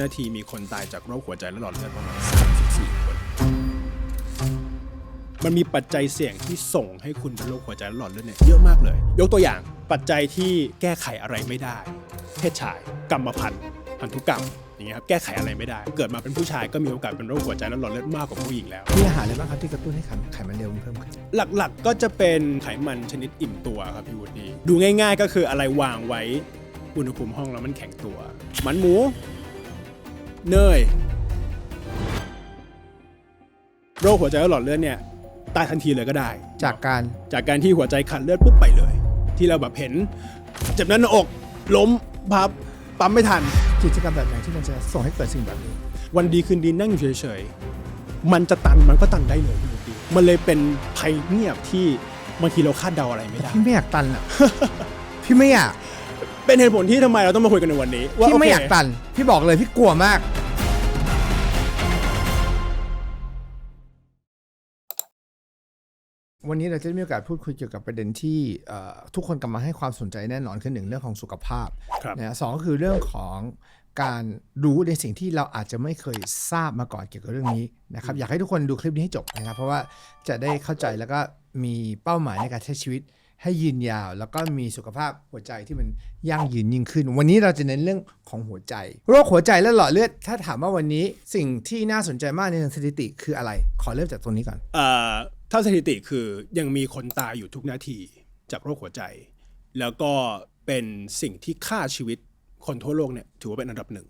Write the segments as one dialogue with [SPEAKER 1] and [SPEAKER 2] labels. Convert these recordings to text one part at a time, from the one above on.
[SPEAKER 1] นาทีมีคนตายจากโรคหัวใจและหลอดเลือดประมาณ 34 คน มันมีปัจจัยเสี่ยงที่ส่งให้คุณเป็นโรคหัวใจและหลอดเลือดเนี่ยเยอะมากเลย ยกตัวอย่างปัจจัยที่แก้ไขอะไรไม่ได้ เพศชาย กรรมพันธุ์พันธุกรรมอย่างเงี้ยครับแก้ไขอะไรไม่ได้ เกิดมาเป็นผู้ชายก็มีโอกาสเป็นโรคหัวใจและหลอดเลือดมากกว่าผู้หญิงแล้ว
[SPEAKER 2] มีอาหารอะไรบ้างครับที่กระตุ้นให้ไขมันไขมันเร็วมันเพิ่มขึ้น
[SPEAKER 1] หลักๆก็จะเป็นไขมันชนิดอิ่มตัวครับพี่วุฒิดูง่าย ๆ ก็คืออะไรวางไว้อุณหภูมิห้องแล้วมันแข็งตัว มันหมู เนยโรคหัวใจและหลอดเลือดเนี่ยตายทันทีเลยก็ได้
[SPEAKER 2] จากการ
[SPEAKER 1] จากการที่หัวใจขาดเลือดปุ๊บไปเลย ที่เราแบบเห็น เจ็บแน่นหน้าอกล้มพับปั๊มไม่ทัน
[SPEAKER 2] กิจกรรมแบบไหนที่มันจะส่งให้เกิดสิ่งแบบนี้
[SPEAKER 1] วันดีคืนดีนั่งอยู่เฉยๆ มันจะตันมันก็ตันได้เลยพี่วุฒิมันเลยเป็นภัยเงียบที่บางทีเราคาดเดาอะไรไม่ได้
[SPEAKER 2] พี่ไม่อยากตันอะ พี่ไม่อยาก
[SPEAKER 1] เป็นเหตุผลที่ทำไมเราต้องมาคุยกันในวันนี้ว่า
[SPEAKER 2] พี่ไม่
[SPEAKER 1] โเค
[SPEAKER 2] อยากตัน พี่บอกเลยพี่กลัวมาก วันนี้เราจะได้มีโอกาสพูดคุยเกี่ยวกับประเด็นที่เอ่อทุกคนกำลังให้ความสนใจแน่นอนคือหนึ่งเรื่องของสุขภาพ
[SPEAKER 1] ครับ
[SPEAKER 2] นะฮะสองก็คือเรื่องของการรู้ในสิ่งที่เราอาจจะไม่เคยทราบมาก่อนเกี่ยวกับเรื่องนี้นะครับอยากให้ทุกคนดูคลิปนี้ให้จบนะครับ เพราะว่าจะได้เข้าใจแล้วก็มีเป้าหมายในการใช้ชีวิตให้ยืนยาว แล้วก็มีสุขภาพหัวใจที่มันยั่งยืนยิ่งขึ้น วันนี้เราจะเน้นเรื่องของหัวใจ โรคหัวใจและหลอดเลือด ถ้าถามว่าวันนี้สิ่งที่น่าสนใจมากในทางสถิติคืออะไร ขอเริ่มจากตรงนี้ก่อน
[SPEAKER 1] เอ่อ ถ้าสถิติคือยังมีคนตายอยู่ทุกนาทีจากโรคหัวใจ แล้วก็เป็นสิ่งที่ฆ่าชีวิตคนทั่วโลกเนี่ยถือว่าเป็นอันดับหนึ่ง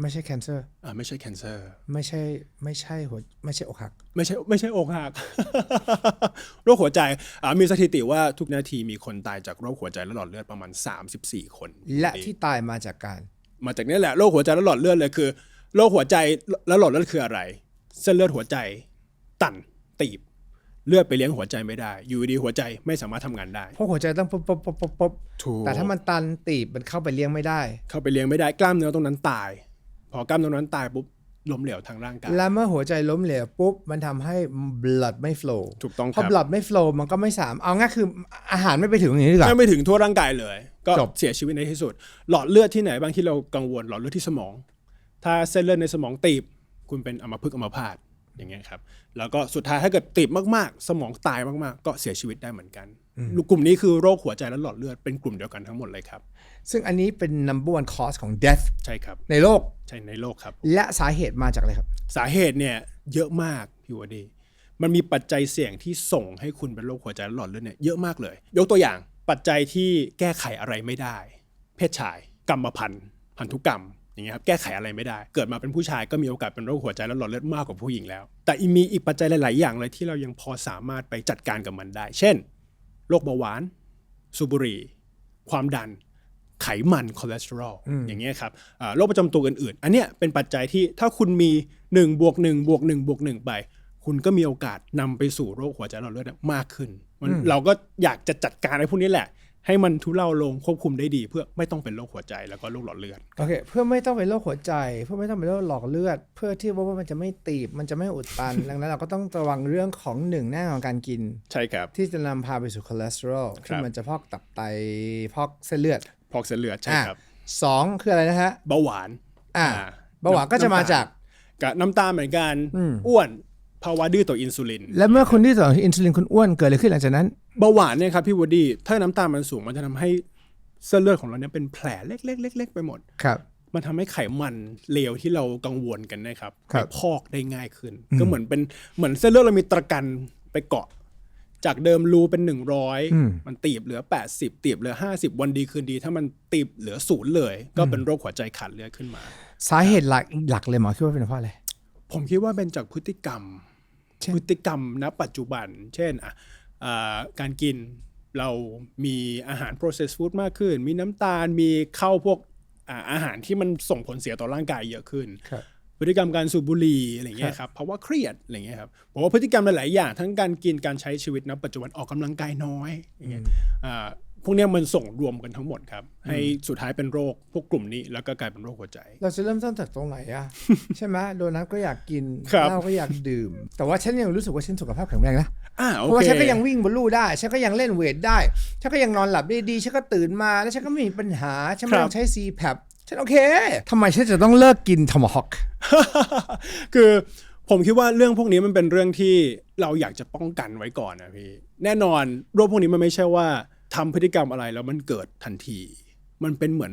[SPEAKER 2] ไม่ใช่ cancer
[SPEAKER 1] อ่าไม่ใช่ cancer
[SPEAKER 2] ไม่ใช่ไม่ใช่หัวไม่ใช่อกหัก
[SPEAKER 1] ไม่ใช่ไม่ใช่อกหัก โรคหัวใจอ่ามีสถิติว่าทุกนาทีมีคนตายจากโรคหัวใจและหลอดเลือดประมาณ 34 คน
[SPEAKER 2] และที่ตายมาจากการ
[SPEAKER 1] มาจากนี่แหละโรคหัวใจและหลอดเลือดเลยคือโรคหัวใจและหลอดเลือดคืออะไร เส้นเลือดหัวใจ ตันตีบ เลือดไปเลี้ยงหัวใจไม่ได้ อยู่ดีหัวใจไม่สามารถทำงานได้
[SPEAKER 2] เพราะหัวใจต้องป๊บป๊บป๊บป๊บป๊บ
[SPEAKER 1] ถูก
[SPEAKER 2] แต่ถ้ามันตันตีบมันเข้าไปเลี้ยงไม่ได้
[SPEAKER 1] เข้าไปเลี้ยงไม่ได้กล้ามเนื้อตรงนั้นตาย พอกล้ามเนื้อตรงนั้นตายปุ๊บล้มเหลวทางร่างกาย
[SPEAKER 2] และเมื่อหัวใจล้มเหลวปุ๊บ มันทำให้ blood ไม่ flow
[SPEAKER 1] ถูกต้อง
[SPEAKER 2] พ
[SPEAKER 1] ค
[SPEAKER 2] อ
[SPEAKER 1] รับ
[SPEAKER 2] blood ไม่ flow มันก็ไม่สาม เอาง่ายคืออาหารไม่ไปถึงอย่างนี้ดีกว่า
[SPEAKER 1] ไม่ไปถึงทั่วร่างกายเลย ก็
[SPEAKER 2] จบ
[SPEAKER 1] เสียชีวิตในที่สุด หลอดเลือดที่ไหนบางที่เรากังวลหลอดเลือดที่สมอง ถ้าเส้นเลือดในสมองตีบ คุณเป็นอัมพฤกษ์อัมพาต อย่างเงี้ยครับแล้วก็สุดท้ายถ้าเกิดตีบมากๆ สมองตายมากๆ ก็เสียชีวิตได้เหมือนกันกลุ่มนี้คือโรคหัวใจและหลอดเลือดเป็นกลุ่มเดียวกันทั้งหมดเลยครับ
[SPEAKER 2] ซึ่งอันนี้เป็น number one cause ของ death
[SPEAKER 1] ใช่ครับ
[SPEAKER 2] ในโลก
[SPEAKER 1] ใช่ในโลกครับ
[SPEAKER 2] และสาเหตุมาจากอะไรครับ
[SPEAKER 1] สาเหตุเนี่ยเยอะมากพี่วดี มันมีปัจจัยเสี่ยงที่ส่งให้คุณเป็นโรคหัวใจและหลอดเลือดเนี่ยเยอะมากเลย ยกตัวอย่างปัจจัยที่แก้ไขอะไรไม่ได้ เพศชาย กรรมพันธุ์พันธุกรรม อย่างเงี้ยครับแก้ไขอะไรไม่ได้ เกิดมาเป็นผู้ชายก็มีโอกาสเป็นโรคหัวใจและหลอดเลือดมากกว่าผู้หญิงแล้ว แต่มีอีกปัจจัยหลาย ๆ อย่างเลยที่เรายังพอสามารถไปจัดการกับมันได้ เช่นโรคเบาหวาน สูบบุหรี่ ความดัน ไขมันคอเลสเตอรอลอย่างเงี้ยครับอ่าโรคประจำตัวอื่น ๆ อันเนี้ยเป็นปัจจัยที่ถ้าคุณมี1บวก1บวก1บวก1ไปคุณก็มีโอกาสนำไปสู่โรคหัวใจหลอดเลือดมากขึ้นมันเราก็อยากจะจัดการไอ้พวกนี้แหละ ให้มันทุเลาลงควบคุมได้ดี เพื่อไม่ต้องเป็นโรคหัวใจแล้วก็โรคหลอดเลือด
[SPEAKER 2] โอเคเพื่อไม่ต้องเป็นโรคหัวใจ เพื่อไม่ต้องเป็นโรคหลอดเลือด เพื่อที่ว่ามันจะไม่ตีบมันจะไม่อุดตัน ดังนั้นเราก็ต้องระวังเรื่องของหนึ่งแน่นอนการกิน
[SPEAKER 1] ใช่ครับ
[SPEAKER 2] ที่จะนำพาไปสู่คอเลสเตอรอล
[SPEAKER 1] ครั
[SPEAKER 2] ที่
[SPEAKER 1] บ
[SPEAKER 2] มันจะพอกตับไตพอกเส้นเลือด
[SPEAKER 1] พอกเส้นเลือดใช่ครับ
[SPEAKER 2] อะสองคืออะไรนะฮะ
[SPEAKER 1] เบาหวาน
[SPEAKER 2] อ่า
[SPEAKER 1] อ่า
[SPEAKER 2] เบาหวานก็จะมาจาก
[SPEAKER 1] กับน้ำตาลเหมือนกัน อ้วน ภาวะดื้อต่ออินซูลิน
[SPEAKER 2] และเมื่อคุณที่ต่ออินซูลินคุณอ้วนเกิดอะไรขึ้นหลังจากนั้น
[SPEAKER 1] เบาหวานเนี่ยครับพี่วดดี้ถ้าน้ำตาลมันสูงมันจะทำให้เส้นเลือดของเราเนี่ยเป็นแผลเล็กๆๆๆไปหมด
[SPEAKER 2] ครับ
[SPEAKER 1] มันทำให้ไขมันเลวที่เรากังวลกันนะครับ
[SPEAKER 2] ครับ
[SPEAKER 1] ไปพอกได้ง่ายขึ้น ก็เหมือนเป็นเหมือนเส้นเลือดเรามีตะกันไปเกาะ จากเดิมรูเป็นหนึ่งร้อยมันตีบเหลือ80ตีบเหลือ50วันดีคืนดี ถ้ามันตีบเหลือศูนย์เลย ก็เป็นโรคหัวใจขาดเลือดขึ้นมา
[SPEAKER 2] สาเหตุหลักหลักเลยหมอคิดว่าเป็นเพราะอะไร
[SPEAKER 1] ผมคิดว่าเป็นจากพฤติกรรม
[SPEAKER 2] เช่น
[SPEAKER 1] พฤติกรรมณปัจจุบัน เช่นอะอ่าการกินเรามีอาหาร processed food มากขึ้น มีน้ำตาลมีเข้าพวกอ่าอาหารที่มันส่งผลเสียต่อร่างกายเยอะขึ้น
[SPEAKER 2] ครับ
[SPEAKER 1] พฤติกรรมการสูบบุหรี่อะไรเงี้ยครับเพราะว่าเครียดอะไรเงี้ยครับผมว่าพฤติกรรมหลาย ๆ อย่าง ทั้งการกินการใช้ชีวิตณปัจจุบันออกกำลังกายน้อยอย่างเงี้ยอ่า พวกเนี้ยมันส่งรวมกันทั้งหมดครับ ให้สุดท้ายเป็นโรคพวกกลุ่มนี้ แล้วก็กลายเป็นโรคหัวใจ
[SPEAKER 2] เราจะเริ่มต้นจากตรงไหนอะใช่ไหมโดนัทก็อยากกิน
[SPEAKER 1] ครับ
[SPEAKER 2] เหล้าก็อยากดื่ม แต่ว่าฉันยังรู้สึกว่าฉันสุขภาพแข็งแรงนะ
[SPEAKER 1] อ่าโอ
[SPEAKER 2] เพราะว่า
[SPEAKER 1] เค
[SPEAKER 2] ฉันก็ยังวิ่งบนลู่ได้ ฉันก็ยังเล่นเวทได้ฉันก็ยังนอนหลับได้ดีฉันก็ตื่นมาแล้วฉันก็ไม่มีปัญหาฉันไม่ต้องใช้ CPAP ฉันโอเคทำไมฉันจะต้องเลิกกินทอมฮอก
[SPEAKER 1] คือผมคิดว่าเรื่องพวกนี้มันเป็นเรื่องที่เราอยากจะป้องกันไว้ก่อนนะพี่แน่นอนโรคพวกนี้มันไม่ใช่ว่า ทำพฤติกรรมอะไรแล้วมันเกิดทันที มันเป็นเหมือน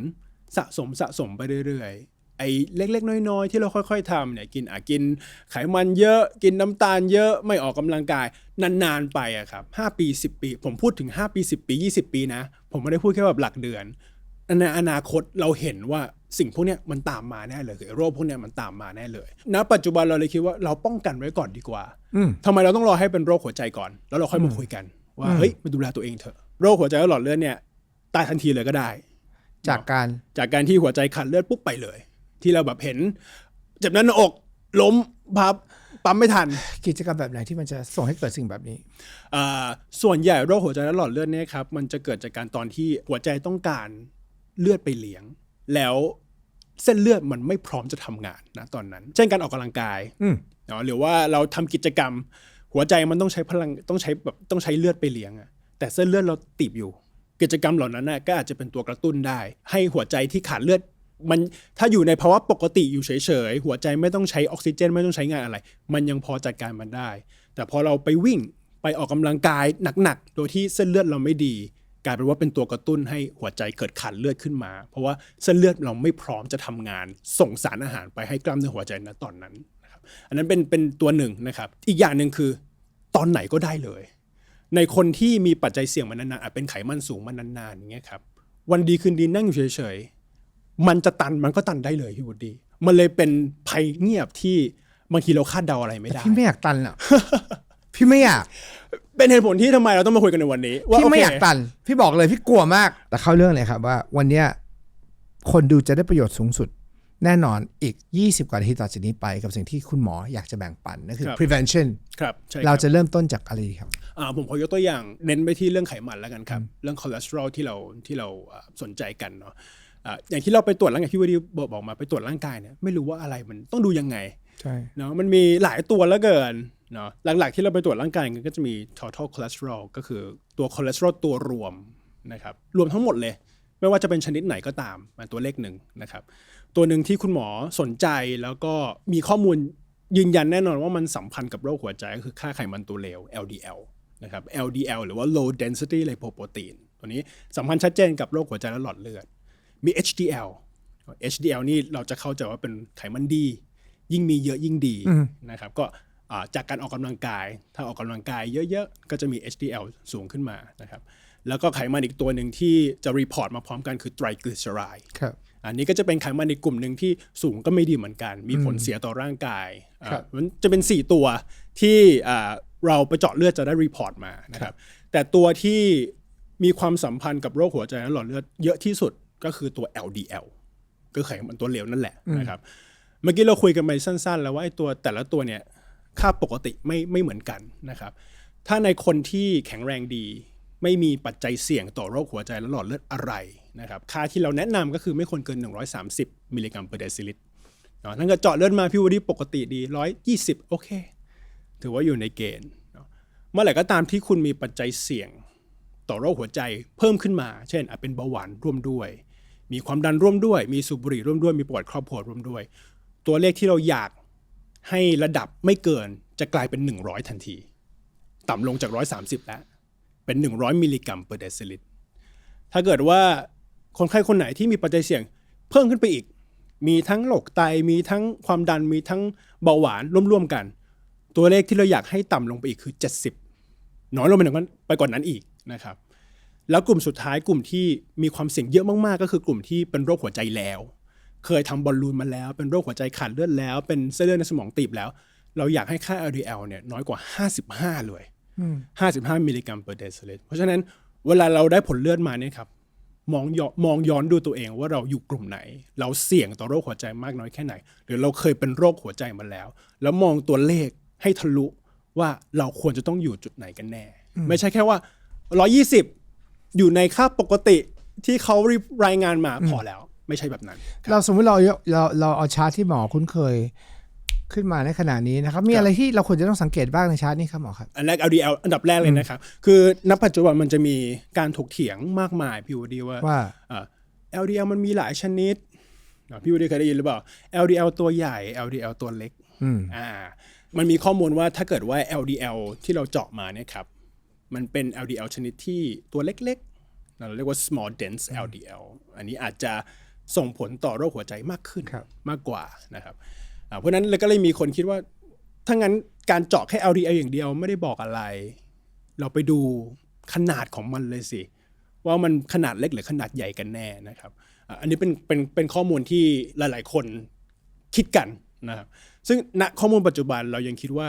[SPEAKER 1] สะสมสะสมไปเรื่อยๆ ไอ้เล็ก ๆ น้อยๆ ที่เราค่อย ๆทำเนี่ยกินอะกินไขมันเยอะ กินน้ำตาลเยอะไม่ออกกำลังกาย นานๆไปอะครับ5ปี10ปี ผมพูดถึง5ปี10ปี20ปีนะ ผมไม่ได้พูดแค่แบบหลักเดือนในอนาคตเราเห็นว่าสิ่งพวกเนี้ยมันตามมาแน่เลยคือโรคพวกเนี้ยมันตามมาแน่เลยณปัจจุบันเราเลยคิดว่าเราป้องกันไว้ก่อนดีกว่า
[SPEAKER 2] อืม
[SPEAKER 1] ทำไมเราต้องรอให้เป็นโรคหัวใจก่อน แล้วเราค่อยมาคุยกัน ว่าเฮ้ยมาดูแลตัวเองเถอะโรคหัวใจและหลอดเลือดเนี่ยตายทันทีเลยก็ได้
[SPEAKER 2] จากการ
[SPEAKER 1] จากการที่หัวใจขาดเลือดปุ๊บไปเลย ที่เราแบบเห็น เจ็บแน่นหน้าอกล้มพับปั๊มไม่ทัน
[SPEAKER 2] กิจกรรมแบบไหนที่มันจะส่งให้เกิดสิ่งแบบนี้
[SPEAKER 1] อ่าส่วนใหญ่โรคหัวใจและหลอดเลือดเนี่ยครับมันจะเกิดจากการตอนที่หัวใจต้องการเลือดไปเลี้ยง แล้วเส้นเลือดมันไม่พร้อมจะทำงานนะตอนนั้น เช่นการออกกำลังกาย
[SPEAKER 2] อืม
[SPEAKER 1] เนาะหรือว่าเราทำกิจกรรม หัวใจมันต้องใช้พลังต้องใช้แบบต้องใช้เลือดไปเลี้ยงอะแต่เส้นเลือดเราตีบอยู่ กิจกรรมเหล่านั้นน่ะก็อาจจะเป็นตัวกระตุ้นได้ ให้หัวใจที่ขาดเลือดมันถ้าอยู่ในภาวะปกติอยู่เฉยๆ หัวใจไม่ต้องใช้ออกซิเจน ไม่ต้องใช้งานอะไร มันยังพอจัดการมันได้ แต่พอเราไปวิ่งไปออกกำลังกายหนักๆ โดยที่เส้นเลือดเราไม่ดี กลายเป็นว่าเป็นตัวกระตุ้นให้หัวใจเกิดขาดเลือดขึ้นมา เพราะว่าเส้นเลือดเราไม่พร้อมจะทำงาน ส่งสารอาหารไปให้กล้ามเนื้อหัวใจณตอนนั้น อันนั้นเป็นเป็นตัวหนึ่งนะครับ อีกอย่างหนึ่งคือตอนไหนก็ได้เลย ในคนที่มีปัจจัยเสี่ยงมานานๆอาจเป็นไขมันสูงมานานๆอย่างเงี้ยครับวันดีคืนดีนั่งอยู่เฉยๆมันจะตันมันก็ตันได้เลยพี่บุตรดี มันเลยเป็นภัยเงียบที่บางทีเราคาดเดาอะไรไม่ได้
[SPEAKER 2] พี่ไม่อยากตันอะพี่ไม่อยาก
[SPEAKER 1] เป็นเหตุผลที่ทำไมเราต้องมาคุยกันในวันนี้ ว่า
[SPEAKER 2] พี่ไม่
[SPEAKER 1] โเค
[SPEAKER 2] อยากตัน พี่บอกเลยพี่กลัวมาก แต่เข้าเรื่องเลยครับว่า วันเนี้ยคนดูจะได้ประโยชน์สูงสุด แน่นอนอีก 20 กว่านาทีต่อจากนี้ไปกับสิ่งที่คุณหมออยากจะแบ่งปันนั่นคือ prevention
[SPEAKER 1] ครับใช่ค
[SPEAKER 2] เรา
[SPEAKER 1] รับ
[SPEAKER 2] จะเริ่มต้นจากอะไรดีครับ
[SPEAKER 1] อ่าผมขอยกตัวอย่างเน้นไปที่เรื่องไขมันแล้วกันครับ เรื่องคอเลสเตอรอลที่เราที่เราอ่าสนใจกันเนาะอ่าอย่างที่เราไปตรวจร่างกายที่วันนี้บอกบอกมาไปตรวจร่างกายเนี่ยไม่รู้ว่าอะไรมันต้องดูยังไง
[SPEAKER 2] ใช่
[SPEAKER 1] เนาะมันมีหลายตัวแล้วเกินเนาะหลักๆที่เราไปตรวจร่างกายกันก็จะมี total cholesterol ก็คือตัวคอเลสเตอรอลตัวรวมนะครับรวมทั้งหมดเลย ไม่ว่าจะเป็นชนิดไหนก็ตามมาตัวเลขหนึ่งนะครับ ตัวหนึ่งที่คุณหมอสนใจแล้วก็มีข้อมูลยืนยันแน่นอนว่ามันสัมพันธ์กับโรคหัวใจก็คือค่าไขมันตัวเลว LDL นะครับ LDL หรือว่า low density lipoprotein ตัวนี้สัมพันธ์ชัดเจนกับโรคหัวใจและหลอดเลือด มี HDL HDL นี่เราจะเข้าใจว่าเป็นไขมันดี ยิ่งมีเยอะยิ่งดีนะครับ ก็อ่าจากการออกกำลังกาย ถ้าออกกำลังกายเยอะๆ ก็จะมี HDL สูงขึ้นมานะครับ แล้วก็ไขมันอีกตัวหนึ่งที่จะรีพอร์ตมาพร้อมกันคือ triglyceride
[SPEAKER 2] ครับ
[SPEAKER 1] อั นนี้ก็จะเป็นไขมันในกลุ่มหนึ่งที่สูงก็ไม่ดีเหมือนกัน มีผลเสียต่อร่างกายอ่า
[SPEAKER 2] ครับ
[SPEAKER 1] มันจะเป็น 4 ตัวที่อ่าเราไปเจาะเลือดจะได้รีพอร์ตมานะครับแต่ตัวที่มีความสัมพันธ์กับโรคหัวใจและหลอดเลือดเยอะที่สุดก็คือตัว LDL ก็คือไขมันตัวเหลวนั่นแหละนะครับเมื่อกี้เราคุยกันไปสั้น ๆ แล้วว่าไอ้ตัวแต่ละตัวเนี่ยค่าปกติไม่ไม่เหมือนกันนะครับ ถ้าในคนที่แข็งแรงดี ไม่มีปัจจัยเสี่ยงต่อโรคหัวใจและหลอดเลือดอะไร นะครับค่าที่เราแนะนำก็คือไม่ควรเกิน 130 มิลลิกรัมเปอร์เดซิลิตรเนาะถ้าเกิดเจาะเลือดมาพี่วดีปกติดี 120 โอเค ถือว่าอยู่ในเกณฑ์เมื่อไหร่ก็ตามที่คุณมีปัจจัยเสี่ยงต่อโรคหัวใจเพิ่มขึ้นมา เช่นอาจเป็นเบาหวานร่วมด้วย มีความดันร่วมด้วย มีสูบบุหรี่ร่วมด้วย มีปวัติครอบครัวร่วมด้วย ตัวเลขที่เราอยากให้ระดับไม่เกินจะกลายเป็น 100 ทันที ต่ำลงจาก 130 แล้ว เป็น 100 มิลลิกรัมเปอร์เดซิลิตรถ้าเกิดว่า คนไข้คนไหนที่มีปัจจัยเสี่ยง เพิ่มขึ้นไปอีก มีทั้งโรคไตมีทั้งความดันมีทั้งเบาหวานร่วมๆกัน ตัวเลขที่เราอยากให้ต่ำลงไปอีกคือ 70 น้อยลงไปกว่านั้นไปกว่านนั้นอีกนะครับแล้วกลุ่มสุดท้ายกลุ่มที่มีความเสี่ยงเยอะมากๆ ก็คือกลุ่มที่เป็นโรคหัวใจแล้ว เคยทำบอลลูนมาแล้ว เป็นโรคหัวใจขาดเลือดแล้ว เป็นเส้นเลือดในสมองตีบแล้ว เราอยากให้ค่า LDL เนี่ยน้อยกว่า 55 เลย 55 มิลลิกรัมเปอร์เดซิลิตรเพราะฉะนั้นเวลาเราได้ผลเลือดมาเนี่ยครับ มองย้อนมองย้อนดูตัวเองว่าเราอยู่กลุ่มไหน เราเสี่ยงต่อโรคหัวใจมากน้อยแค่ไหน หรือเราเคยเป็นโรคหัวใจมาแล้ว แล้วมองตัวเลขให้ทะลุว่าเราควรจะต้องอยู่จุดไหนกันแน่ ไม่ใช่แค่ว่า 120 อยู่ในค่าปกติที่เขารายงานมาพอแล้ว ไม่ใช่แบบนั้น
[SPEAKER 2] เราสมมติเราเราเราเอาชาร์ตที่หมอคุ้นเคย ขึ้นมาในขณะนี้นะครับ มีอะไรที่เราควรจะต้องสังเกตบ้างในชาร์ตนี้ครับหมอครับ
[SPEAKER 1] อันแรก LDL อันดับแรกเลยนะครับ คือณปัจจุบันมันจะมีการถกเถียงมากมายพี่วดีว่า
[SPEAKER 2] ว่า
[SPEAKER 1] อ่า LDL มันมีหลายชนิดอะพี่วุฒิเคยได้ยินหรือเปล่า LDL ตัวใหญ่ LDL ตัวเล็ก
[SPEAKER 2] อืม
[SPEAKER 1] อ่า มันมีข้อมูลว่าถ้าเกิดว่า LDL ที่เราเจาะมาเนี่ยครับ มันเป็น LDL ชนิดที่ตัวเล็กๆ เราเรียกว่า small dense LDL อันนี้อาจจะส่งผลต่อโรคหัวใจมากขึ้น
[SPEAKER 2] ครับ
[SPEAKER 1] มากกว่านะครับอ่า เพราะนั้นเลยก็เลยมีคนคิดว่า ถ้างั้นการเจาะแค่ LDL อย่างเดียวไม่ได้บอกอะไร เราไปดูขนาดของมันเลยสิ ว่ามันขนาดเล็กหรือขนาดใหญ่กันแน่นะครับ อันนี้เป็นเป็นเป็นข้อมูลที่หลาย ๆ คนคิดกันนะครับ ซึ่งณข้อมูลปัจจุบันเรายังคิดว่า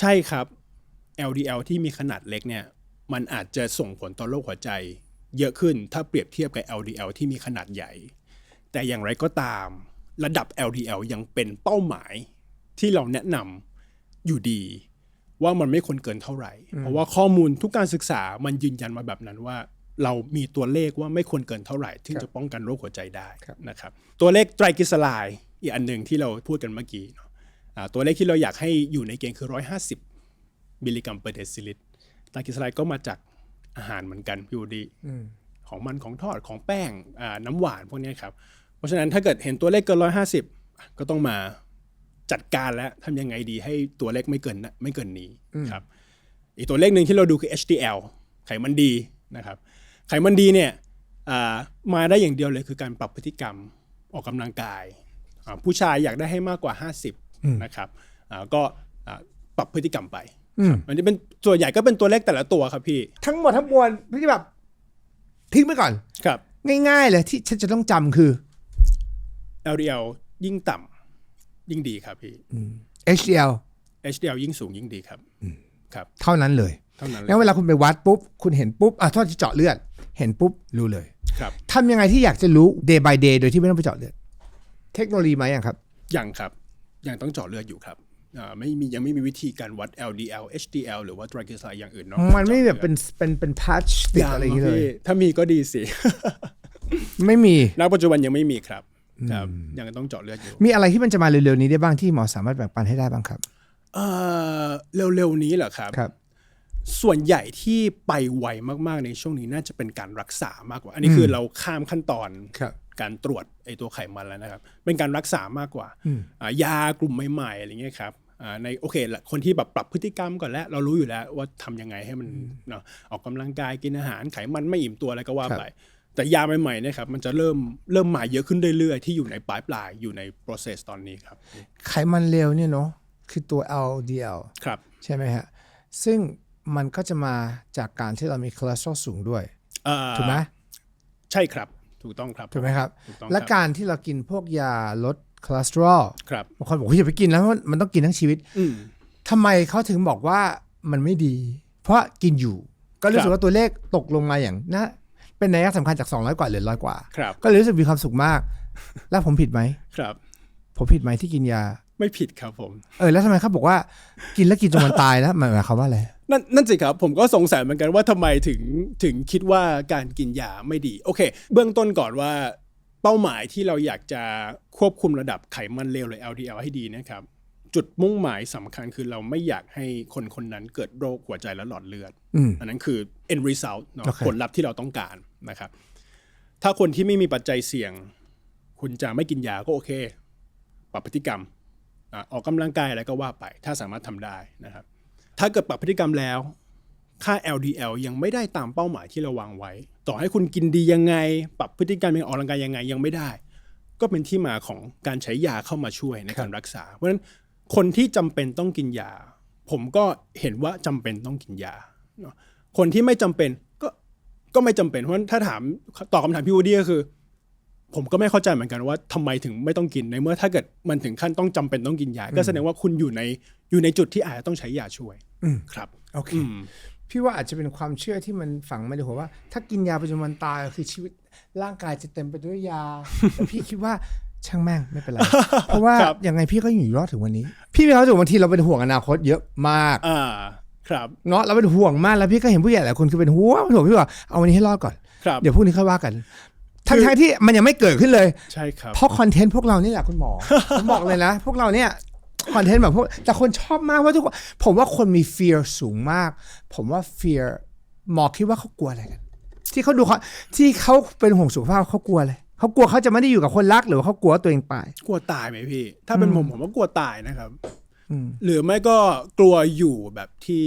[SPEAKER 1] ใช่ครับ LDL ที่มีขนาดเล็กเนี่ย มันอาจจะส่งผลต่อโรคหัวใจเยอะขึ้นถ้าเปรียบเทียบกับ LDL ที่มีขนาดใหญ่ แต่อย่างไรก็ตาม ระดับ LDL ยังเป็นเป้าหมายที่เราแนะนำอยู่ดี ว่ามันไม่ควรเกินเท่าไหร่ เพราะว่าข้อมูลทุกการศึกษามันยืนยันมาแบบนั้นว่า เรามีตัวเลขว่าไม่ควรเกินเท่าไหร่ที่จะป้องกันโรคหัวใจได้
[SPEAKER 2] ครับ
[SPEAKER 1] นะครับตัวเลขไตรกลีเซอไรด์อีกอันหนึ่งที่เราพูดกันเมื่อกี้เนาะอ่าตัวเลขที่เราอยากให้อยู่ในเกณฑ์คือ 150 มิลลิกรัมเปอร์เดซิลิตรไตรกลีเซอไรด์ก็มาจากอาหารเหมือนกันพี่วูดดี้
[SPEAKER 2] อืม
[SPEAKER 1] ของมันของทอดของแป้งอ่าน้ำหวานพวกเนี้ยครับ เพราะฉะนั้นถ้าเกิดเห็นตัวเลขเกินร้อยห้าสิบก็ต้องมาจัดการแล้วทำยังไงดีให้ตัวเลขไม่เกินนะไม่เกินนี้ครับ อีกตัวเลขหนึ่งที่เราดูคือ HDL ไขมันดีนะครับ ไขมันดีเนี่ยอ่ามาได้อย่างเดียวเลยคือการปรับพฤติกรรมออกกำลังกายอ่าผู้ชายอยากได้ให้มากกว่า 50นะครับอ่าก็อ่าปรับพฤติกรรมไป
[SPEAKER 2] อืม
[SPEAKER 1] มันจะเป็นส่วนใหญ่ก็เป็นตัวเลขแต่ละตัวครับพี่
[SPEAKER 2] ทั้งหมดทั้งมวลพี่แบบทิ้งไปก่อน
[SPEAKER 1] ครับ
[SPEAKER 2] ง่ายๆเลยที่ฉันจะต้องจำคือ
[SPEAKER 1] LDL ยิ่งต่ำยิ่งดีครับพี่
[SPEAKER 2] HDL
[SPEAKER 1] HDL ยิ่งสูงยิ่งดีครับครับ
[SPEAKER 2] เท่านั้นเลย
[SPEAKER 1] เท่านั้นเล
[SPEAKER 2] งั้น
[SPEAKER 1] ย
[SPEAKER 2] เวลาคุณไปวัดปุ๊บ คุณเห็นปุ๊บอะโทษที่เจาะเลือด เห็นปุ๊บรู้เลย
[SPEAKER 1] ครับ
[SPEAKER 2] ทำยังไงที่อยากจะรู้ day by day โดยที่ไม่ต้องไปเจาะเลือด เทคโนโลยีไหมยังครับ
[SPEAKER 1] ยังครับยังต้องเจาะเลือดอยู่ครับอ่าไม่มียังไม่มีวิธีการวัด LDL HDL หรือว่า triglyceride อย่างอื่นเนาะ
[SPEAKER 2] มันไม่แบบเป็นเป็นเป็นพัชติดอะไรอย่าง
[SPEAKER 1] เงี้
[SPEAKER 2] เงี้ยเลย
[SPEAKER 1] ถ้ามีก็ดีสิ
[SPEAKER 2] ไม่มี
[SPEAKER 1] ณ ปัจจุบันยังไม่มีครับ ครับยังต้องเจาะเลือดอยู่
[SPEAKER 2] มีอะไรที่มันจะมาเร็วๆนี้ได้บ้างที่หมอสามารถแบ่งปันให้ได้บ้างครับ
[SPEAKER 1] เอ่อเร็วๆนี้เหรอครับ
[SPEAKER 2] ครับ
[SPEAKER 1] ส่วนใหญ่ที่ไปไวมากๆในช่วงนี้น่าจะเป็นการรักษามากกว่า อันนี้คือเราข้ามขั้นตอน
[SPEAKER 2] ครับ
[SPEAKER 1] การตรวจไอตัวไขมันแล้วนะครับ เป็นการรักษามากกว่าอ่ายากลุ่มใหม่ๆอะไรเงี้ยครับอ่าในโอเคละคนที่แบบปรับพฤติกรรมก่อนแล้ว เรารู้อยู่แล้วว่าทำยังไงให้มันเนาะออกกำลังกายกินอาหารไขมันไม่อิ่มตัวอะไรก็ว่าไป แต่ยาใหม่ๆเนะครับมันจะเริ่มเริ่มมาเยอะขึ้นเรื่อยๆ ที่อยู่ในปลายปลายๆอยู่ใน process ตอนนี้ครับ
[SPEAKER 2] ไขมันเร็วเนี่ยเนาะคือตัว LDL
[SPEAKER 1] ครับ
[SPEAKER 2] ใช่ไหมฮะซึ่งมันก็จะมาจากการที่เรามีคอเลสเตอรอลสูงด้วย
[SPEAKER 1] เอ่อ
[SPEAKER 2] ถูกไหม
[SPEAKER 1] ใช่ครับถูกต้องครับ
[SPEAKER 2] ถูกไหมครับ
[SPEAKER 1] ถูกต้อง
[SPEAKER 2] และ
[SPEAKER 1] ครับ
[SPEAKER 2] การที่เรากินพวกยาลดคอเลสเตอรอล
[SPEAKER 1] ครับ
[SPEAKER 2] บางคนบอกว่าอย่าไปกินแล้วมันมันต้องกินทั้งชีวิต
[SPEAKER 1] อืม
[SPEAKER 2] ทำไมเขาถึงบอกว่ามันไม่ดี เพราะกินอยู่ ก็รู้สึ
[SPEAKER 1] ครั
[SPEAKER 2] ก
[SPEAKER 1] บ
[SPEAKER 2] ว่าตัวเลขตกลงมาอย่างน่า เป็นนัยสำคัญจาก 200 กว่าเหลือร้อยกว่า
[SPEAKER 1] ครับ
[SPEAKER 2] ก็เลยรู้สึกมีความสุขมาก แล้วผมผิดไหม
[SPEAKER 1] ครับ
[SPEAKER 2] ผมผิดไหมที่กินยา
[SPEAKER 1] ไม่ผิดครับผม
[SPEAKER 2] เออแล้วทำไมเขาบอกว่ากินแล้วกินจนมันตายแล้วหมายความว่าอะไร
[SPEAKER 1] นั่นนั่นสิครับ ผมก็สงสัยเหมือนกันว่าทำไมถึงถึงคิดว่าการกินยาไม่ดี โอเค เบื้องต้นก่อนว่าเป้าหมายที่เราอยากจะควบคุมระดับไขมันเลวหรือ LDL ให้ดีนะครับ จุดมุ่งหมายสำคัญคือเราไม่อยากให้คนคนนั้นเกิดโรคหัวใจและหลอดเลือด
[SPEAKER 2] อืม
[SPEAKER 1] อันนั้นคือ end result เนอะ
[SPEAKER 2] โอเค
[SPEAKER 1] ผลลัพธ์ที่เราต้องการ นะครับ ถ้าคนที่ไม่มีปัจจัยเสี่ยง คุณจะไม่กินยาก็โอเค ปรับพฤติกรรมอะออกกำลังกายอะไรก็ว่าไป ถ้าสามารถทำได้นะครับ ถ้าเกิดปรับพฤติกรรมแล้ว ค่า LDL ยังไม่ได้ตามเป้าหมายที่เราวางไว้ ต่อให้คุณกินดียังไง ปรับพฤติกรรมยังออกกำลังกายยังไงยังไม่ได้ ก็เป็นที่มาของการใช้ยาเข้ามาช่วยในการรักษา เพราะฉะนั้นคนที่จำเป็นต้องกินยา ผมก็เห็นว่าจำเป็นต้องกินยาเนอะคนที่ไม่จำเป็น ก็ก็ไม่จำเป็นเพราะฉะนั้นถ้าถามตอบคำถามพี่วูดดี้ก็คือ ผมก็ไม่เข้าใจเหมือนกันว่าทำไมถึงไม่ต้องกินในเมื่อถ้าเกิดมันถึงขั้นต้องจำเป็นต้องกินยา ก็แสดงว่าคุณอยู่ในอยู่ในจุดที่อาจจะต้องใช้ยาช่วย
[SPEAKER 2] อืม
[SPEAKER 1] ครับ
[SPEAKER 2] โอเค
[SPEAKER 1] อืม
[SPEAKER 2] พี่ว่าอาจจะเป็นความเชื่อที่มันฝังมาในหัวว่า ถ้ากินยาไปจนวันตายคือชีวิตร่างกายจะเต็มไปด้วยยาแต่พี่คิดว่าช่างแม่งไม่เป็นไร เพราะว่า
[SPEAKER 1] ครับ
[SPEAKER 2] ยังไงพี่ก็อยู่รอดถึงวันนี้ พี่มีความรู้สึกบางทีเราเป็นห่วงอนาคตเยอะมาก
[SPEAKER 1] อ่า ครับ
[SPEAKER 2] เนาะเราเป็นห่วงมากแล้วพี่ก็เห็นผู้ใหญ่หลายคนคือเป็นห่วงเป็นห่วงพี่ว่าเอาวันนี้ให้รอดก่อน
[SPEAKER 1] ครับ
[SPEAKER 2] เดี๋ยวพรุ่งนี้ค่อยว่ากันทั้ง
[SPEAKER 1] คือ
[SPEAKER 2] ทที่มันยังไม่เกิดขึ้นเลย
[SPEAKER 1] ใช่ครับ
[SPEAKER 2] เพราะคอนเทนต์พวกเรานี่แหละคุณหมอผมบอกเลยนะ พวกเราเนี่ยคอนเทนต์แบบพวกแต่คนชอบมากว่าทุกคนผมว่าคนมี fear สูงมาก ผมว่า fear หมอคิดว่าเขากลัวอะไรกัน ที่เขาดูเขาที่เขาเป็นห่วงสุขภาพเขากลัวอะไรเขากลัวเขาจะไม่ได้อยู่กับคนรักหรือว่าเขากลัวว่าตัวเองตาย
[SPEAKER 1] กลัวตายไหมพี่ ถ้าเป็นผมผมก็กลัวตายนะครับ
[SPEAKER 2] อืม
[SPEAKER 1] หรือไม่ก็กลัวอยู่แบบที่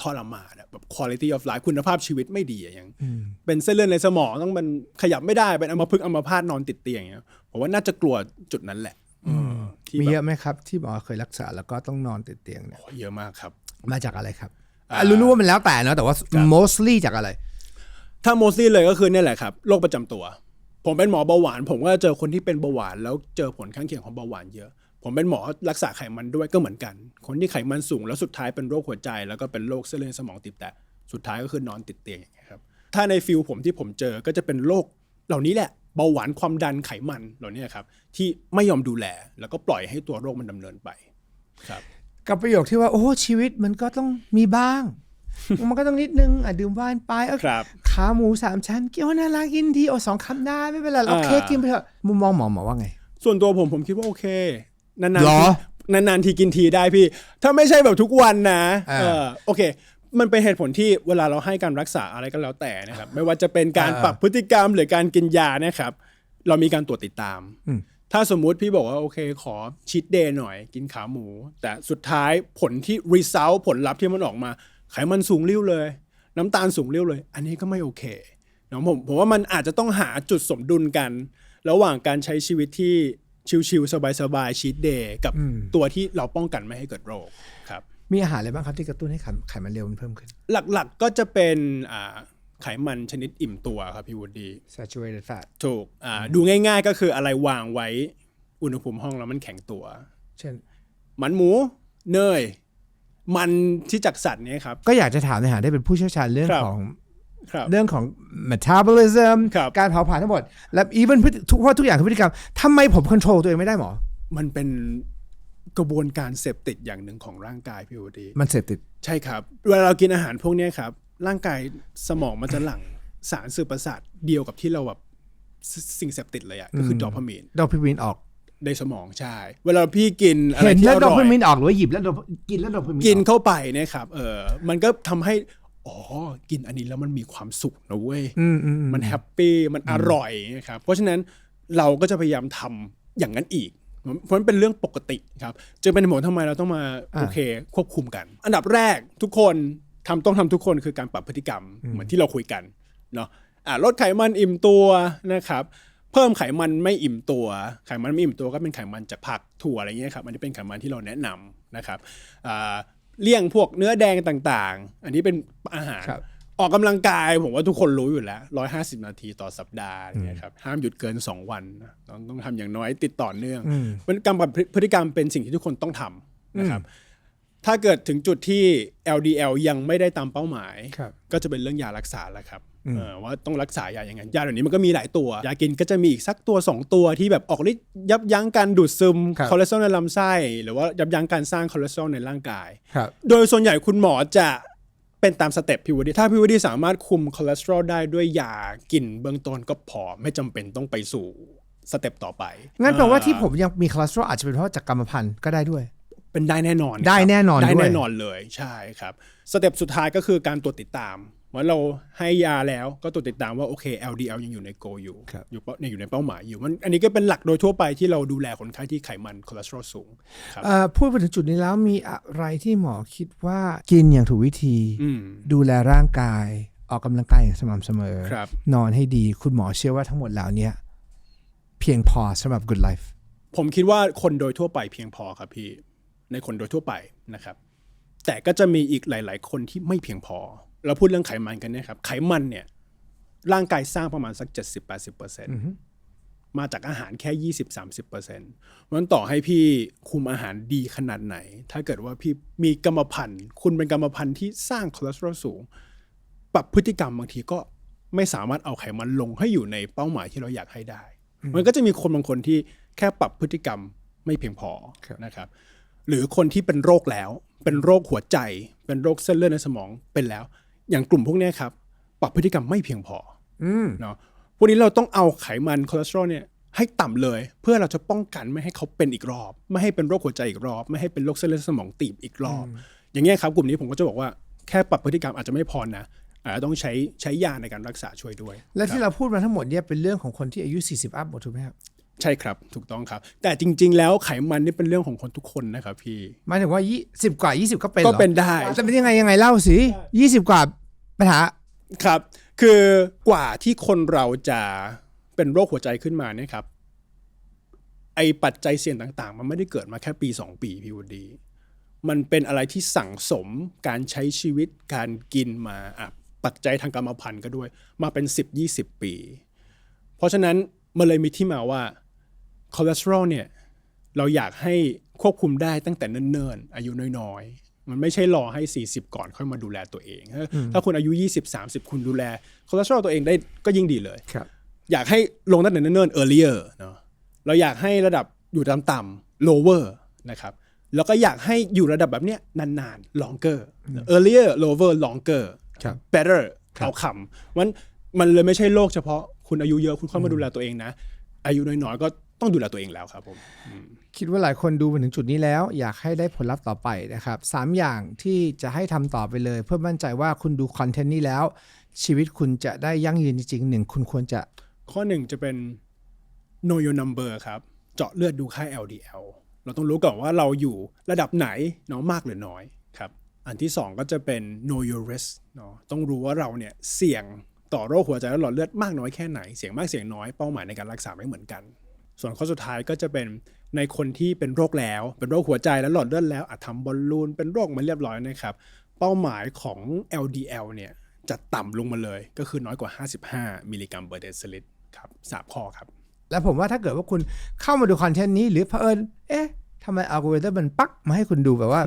[SPEAKER 1] ทรมานอะแบบ quality of life คุณภาพชีวิตไม่ดีอะอย่าง
[SPEAKER 2] อืม
[SPEAKER 1] เป็นเส้นเลือดในสมองต้องมันขยับไม่ได้เป็นอัมพฤกษ์อัมพาตนอนติดเตียงอย่างเงี้ยผมว่าน่าจะกลัวจุดนั้นแหละเออที่
[SPEAKER 2] มี
[SPEAKER 1] แบบ
[SPEAKER 2] เยอะไหมครับ ที่หมอเคยรักษาแล้วก็ต้องนอนติดเตียงเนี่ย
[SPEAKER 1] โอ้เยอะมากครับ
[SPEAKER 2] มาจากอะไรครับ
[SPEAKER 1] อ่า
[SPEAKER 2] อะรู้ๆว่ามันแล้วแต่เนอะแต่ว่า mostly จากอะไร
[SPEAKER 1] ถ้าโมซี่เลยก็คือเนี่ยแหละครับโรคประจำตัว ผมเป็นหมอเบาหวาน ผมก็เจอคนที่เป็นเบาหวาน แล้วเจอผลข้างเคียงของเบาหวานเยอะ ผมเป็นหมอรักษาไขมันด้วยก็เหมือนกัน คนที่ไขมันสูงแล้วสุดท้ายเป็นโรคหัวใจ แล้วก็เป็นโรคเส้นเลือดในสมองตีบแตกสุดท้ายก็คือนอนติดเตียงอย่างเงี้ยครับถ้าในฟิลผมที่ผมเจอก็จะเป็นโรคเหล่านี้แหละเบาหวานความดันไขมันเหล่านี้ครับที่ไม่ยอมดูแลแล้วก็ปล่อยให้ตัวโรคมันดำเนินไปครับ
[SPEAKER 2] กับประโยคที่ว่าโอ้ชีวิตมันก็ต้องมีบ้าง มันก็ต้องนิดนึงอะดื่มไวน์ไปเออ
[SPEAKER 1] ครับ
[SPEAKER 2] ขาหมูสามชั้นเกี่ยวน่ารักกินทีโอาสองคำได้ไม่เป็นไรเรา
[SPEAKER 1] อ่า
[SPEAKER 2] เค้กกินไปเถอะมุมมองหมอหมอว่าไง
[SPEAKER 1] ส่วนตัวผมผมคิดว่าโอเค นานๆ
[SPEAKER 2] หรอ
[SPEAKER 1] ทีนานๆทีกินทีได้พี่ ถ้าไม่ใช่แบบทุกวันนะ
[SPEAKER 2] อ่า
[SPEAKER 1] เออโอเค มันเป็นเหตุผลที่เวลาเราให้การรักษาอะไรก็แล้วแต่นะครับ ไม่ว่าจะเป็นการ
[SPEAKER 2] อ่า
[SPEAKER 1] ปรับพฤติกรรมหรือการกินยาเนี่ยครับ เรามีการตรวจติดตาม
[SPEAKER 2] อืม
[SPEAKER 1] ถ้าสมมุติพี่บอกว่าโอเคขอชีตเดย์หน่อยกินขาหมู แต่สุดท้ายผลที่ result ผลลัพธ์ที่มันออกมา ไขมันสูงเรี่ยวเลย น้ำตาลสูงเรี่ยวเลย อันนี้ก็ไม่โอเคเนาะผมผมว่ามันอาจจะต้องหาจุดสมดุลกัน ระหว่างการใช้ชีวิตที่ ชิลๆสบายๆชีตเดย์กับตัวที่เราป้องกันไม่ให้เกิดโรคครับ
[SPEAKER 2] มีอาหารอะไรบ้างครับที่กระตุ้นให้ไขไขมันเร็วมันเพิ่มขึ้น
[SPEAKER 1] หลักๆก็จะเป็นอ่าไขมันชนิดอิ่มตัวครับพี่วูดดี
[SPEAKER 2] saturated fat
[SPEAKER 1] ถูกอ่าดูง่ายๆก็คืออะไรวางไว้อุณหภูมิห้องแล้วมันแข็งตัว
[SPEAKER 2] เช่น
[SPEAKER 1] มันหมูเนย มันที่จากสัตว์เนี่ยครับ
[SPEAKER 2] ก็อยากจะถามในฐานะได้เป็นผู้เชี่ยวชาญเรื่อง
[SPEAKER 1] ครับ
[SPEAKER 2] ของ
[SPEAKER 1] ครับ
[SPEAKER 2] เรื่องของ metabolism
[SPEAKER 1] ครับ
[SPEAKER 2] การเผาผลาญทั้งหมด และ even พฤติทุกเพราะทุกอย่างคือพฤติกรรมทำไมผมควบคุมตัวเองไม่ได้หมอ
[SPEAKER 1] มันเป็นกระบวนการเสพติดอย่างหนึ่งของร่างกายพี่วูดดี
[SPEAKER 2] มันเสพติด
[SPEAKER 1] ใช่ครับ เวลาเรากินอาหารพวกเนี้ยครับ ร่างกายสมองมันจะหลั่งสารสื่อประสาทเดียวกับที่เราแบบสสิ่งเสพติดเลยอะก็คืออ
[SPEAKER 2] ม
[SPEAKER 1] โดพามีน
[SPEAKER 2] โดพามีนออก
[SPEAKER 1] ในสมองใช่ เวลาพี่กินอะไร
[SPEAKER 2] เห็น
[SPEAKER 1] ที่
[SPEAKER 2] แล้ว
[SPEAKER 1] อ
[SPEAKER 2] โด
[SPEAKER 1] ร่อ
[SPEAKER 2] พายมีนออกหรือว่าหยิบแล้วโดพกินแล้วโดพามีน
[SPEAKER 1] กิน
[SPEAKER 2] ออก
[SPEAKER 1] เข้าไปเนี่ยครับเออมันก็ทำให้ อ๋อ กินอันนี้แล้วมันมีความสุขนะเว้ย
[SPEAKER 2] อืมอืมอืม
[SPEAKER 1] มันแฮปปี้มันอร่อยนะครับเพราะฉะนั้นเราก็จะพยายามทำอย่างนั้นอีกเพราะมันเป็นเรื่องปกติครับจะเป็นเหตุผลทำไมเราต้องมาโอเค ควบคุมกัน อันดับแรกทุกคนทำต้องทำทุกคนคือการปรับพฤติกรรมเหมือนที่เราคุยกันเนาะอ่าลดไขมันอิ่มตัวนะครับเพิ่มไขมันไม่อิ่มตัว ไขมันไม่อิ่มตัวก็เป็นไขมันจากผักถั่วอะไรเงี้ยครับอันนี้เป็นไขมันที่เราแนะนำนะครับอ่า เลี่ยงพวกเนื้อแดงต่างๆ อันนี้เป็นอาหาร
[SPEAKER 2] ครับ
[SPEAKER 1] ออกกำลังกายผมว่าทุกคนรู้อยู่แล้ว150นาทีต่อสัปดาห์อย่างเงี้ยครับห้ามหยุดเกิน2วันนะต้องต้องทำอย่างน้อยติดต่อเนื่อง
[SPEAKER 2] อืม
[SPEAKER 1] เป็นการปรับพฤติกรรมเป็นสิ่งที่ทุกคนต้องทำนะครับ ถ้าเกิดถึงจุดที่ LDL ยังไม่ได้ตามเป้าหมาย
[SPEAKER 2] ครับ
[SPEAKER 1] ก็จะเป็นเรื่องยารักษาแล้วครับเออ ว่าต้องรักษายาอย่างไงยาเดี๋ยวนี้มันก็มีหลายตัวยากินก็จะมีอีกสักตัว 2 ตัวที่แบบออกฤทธิ์ยับยั้งการดูดซึม
[SPEAKER 2] ครับ
[SPEAKER 1] คอเลสเตอรอลในลำไส้ หรือว่ายับยั้งการสร้างคอเลสเตอรอลในร่างกาย
[SPEAKER 2] ครับ
[SPEAKER 1] โดยส่วนใหญ่คุณหมอจะเป็นตามสเต็ปพิวดีถ้าพิวดีสามารถคุมคอเลสเตอรอลได้ด้วยยากินเบื้องต้นก็พอไม่จำเป็นต้องไปสู่สเต็ปต่อไป
[SPEAKER 2] งั้นแปลว่าที่
[SPEAKER 1] อ่
[SPEAKER 2] ผมยังมีคอเลสเตอรอลอาจจะเป็นเพราะจากกรรมพันธุ์ก็ได้ด้วย
[SPEAKER 1] เป็นได้แน่นอน
[SPEAKER 2] ได้แน่นอน
[SPEAKER 1] ได้
[SPEAKER 2] ด้วย
[SPEAKER 1] แน่นอนเลยใช่ครับ สเต็ปสุดท้ายก็คือการตรวจติดตาม ว่าเราให้ยาแล้วก็ตรวจติดตามว่าโอเค LDL ยังอยู่ในโกอยู่
[SPEAKER 2] ครับ
[SPEAKER 1] อยู่เป้าเนี่ยอยู่ในเป้าหมายอยู่มันอันนี้ก็เป็นหลักโดยทั่วไปที่เราดูแลคนไข้ที่ไขมันคอเลสเตอรอลสูงครับ
[SPEAKER 2] เอ่อพูดไปถึงจุดนี้แล้วมีอะไรที่หมอคิดว่ากินอย่างถูกวิธี
[SPEAKER 1] อืม
[SPEAKER 2] ดูแลร่างกาย ออกกำลังกายอย่างสม่ำเสมอ
[SPEAKER 1] ครับ
[SPEAKER 2] นอนให้ดีคุณหมอเชื่อว่าทั้งหมดเหล่านี้เพียงพอสำหรับ good life
[SPEAKER 1] ผมคิดว่าคนโดยทั่วไปเพียงพอครับพี่ในคนโดยทั่วไปนะครับ แต่ก็จะมีอีกหลาย ๆ คนที่ไม่เพียงพอ เราพูดเรื่องไขมันกันเนะครับ ไขมันเนี่ย ร่างกายสร้างประมาณสัก 70-80%มาจากอาหารแค่20-30%เพราะฉะนั้นต่อให้พี่คุมอาหารดีขนาดไหน ถ้าเกิดว่าพี่มีกรรมพันธุ์ คุณเป็นกรรมพันธุ์ที่สร้างคอเลสเตอรอลสูง ปรับพฤติกรรมบางทีก็ไม่สามารถเอาไขมันลงให้อยู่ในเป้าหมายที่เราอยากให้ได้ มันก็จะมีคนบางคนที่แค่ปรับพฤติกรรมไม่เพียงพอ
[SPEAKER 2] ครับ
[SPEAKER 1] นะครับ หรือคนที่เป็นโรคแล้ว เป็นโรคหัวใจ เป็นโรคเส้นเลือดในสมองเป็นแล้ว อย่างกลุ่มพวกเนี้ยครับ ปรับพฤติกรรมไม่เพียงพอ
[SPEAKER 2] อืม
[SPEAKER 1] เนาะพวกนี้เราต้องเอาไขมันคอเลสเตอรอลเนี่ยให้ต่ำเลย เพื่อเราจะป้องกันไม่ให้เขาเป็นอีกรอบ ไม่ให้เป็นโรคหัวใจอีกรอบ ไม่ให้เป็นโรคเส้นเลือดในสมองตีบอีกรอบ อย่างเงี้ยครับ กลุ่มนี้ผมก็จะบอกว่าแค่ปรับพฤติกรรมอาจจะไม่พอนะอาจจะต้องใช้ใช้ยาในการรักษาช่วยด้วย
[SPEAKER 2] และที่เราพูดมาทั้งหมดเนี่ยเป็นเรื่องของคนที่อายุ 40 อัพหมดถูกไหมครับ
[SPEAKER 1] ใช่ครับถูกต้องครับ แต่จริง ๆ แล้วไขมันนี่เป็นเรื่องของคนทุกคนนะครับพี่
[SPEAKER 2] หมายถึงว่า20กว่า20ก็เป็นหร
[SPEAKER 1] ก็
[SPEAKER 2] อ
[SPEAKER 1] เป็นได้
[SPEAKER 2] จะเป็นยังไงยังไงเล่าสิ20กว่าปัญหา
[SPEAKER 1] ครับ คือกว่าที่คนเราจะเป็นโรคหัวใจขึ้นมาเนี่ยครับ ไอปัจจัยเสี่ยงต่าง ๆ มันไม่ได้เกิดมาแค่ปี2ปีพี่วดี มันเป็นอะไรที่สั่งสมการใช้ชีวิตการกินมาอะปัจจัยทางกรรมพันธุ์ก็ด้วย มาเป็น10-20ปี เพราะฉะนั้นมันเลยมีที่มาว่า คอเลสเตอรอลเนี่ยเราอยากให้ควบคุมได้ตั้งแต่เนิ่นๆ อายุน้อยๆ มันไม่ใช่รอให้ 40 ก่อนค่อยมาดูแลตัวเอง ถ้าถ้าคุณอายุ 20-30 คุณดูแลคอเลสเตอรอลตัวเองได้ก็ยิ่งดีเลย
[SPEAKER 2] ครับ
[SPEAKER 1] อยากให้ลงตั้งแต่เนิ่นๆ earlier เนาะเราอยากให้ระดับอยู่ต่ำๆ lower นะครับแล้วก็อยากให้อยู่ระดับแบบเนี้ยนานๆ longer earlier lower longer
[SPEAKER 2] ครับ
[SPEAKER 1] better เอาคำมันมันเลยไม่ใช่โรคเฉพาะคุณอายุเยอะคุณค่อยมาดูแลตัวเองนะ อายุน้อยๆก็ ต้องดูแลตัวเองแล้วครับผม
[SPEAKER 2] คิดว่าหลายคนดูมาถึงจุดนี้แล้ว อยากให้ได้ผลลัพธ์ต่อไปนะครับสามอย่างที่จะให้ทำต่อไปเลย เพื่อมั่นใจว่าคุณดูคอนเทนต์นี้แล้ว ชีวิตคุณจะได้ยั่งยืนจริงๆหนึ่งคุณควรจะ
[SPEAKER 1] ข้อหนึ่งจะเป็น know your number ครับ เจาะเลือดดูค่า LDL เราต้องรู้ก่อนว่าเราอยู่ระดับไหนเนาะมากหรือน้อยครับ อันที่สองก็จะเป็น know your risk เนาะต้องรู้ว่าเราเนี่ยเสี่ยงต่อโรคหัวใจและหลอดเลือดมากน้อยแค่ไหน เสี่ยงมากเสี่ยงน้อยเป้าหมายในการรักษาไม่เหมือนกัน ส่วนข้อสุดท้ายก็จะเป็นในคนที่เป็นโรคแล้ว เป็นโรคหัวใจและหลอดเลือดแล้วอาจทำบอลลูนเป็นโรคมาเรียบร้อยนะครับ เป้าหมายของ LDL เนี่ยจะต่ำลงมาเลยก็คือน้อยกว่า 55 มิลลิกรัมเปอร์เดซิลิตรครับสามข้อครับ
[SPEAKER 2] แล้วผมว่าถ้าเกิดว่าคุณเข้ามาดูคอนเทนต์นี้หรือเผอิญเอ๊ะทำไมอัลกอริทึมมันปักมาให้คุณดูแบบว่า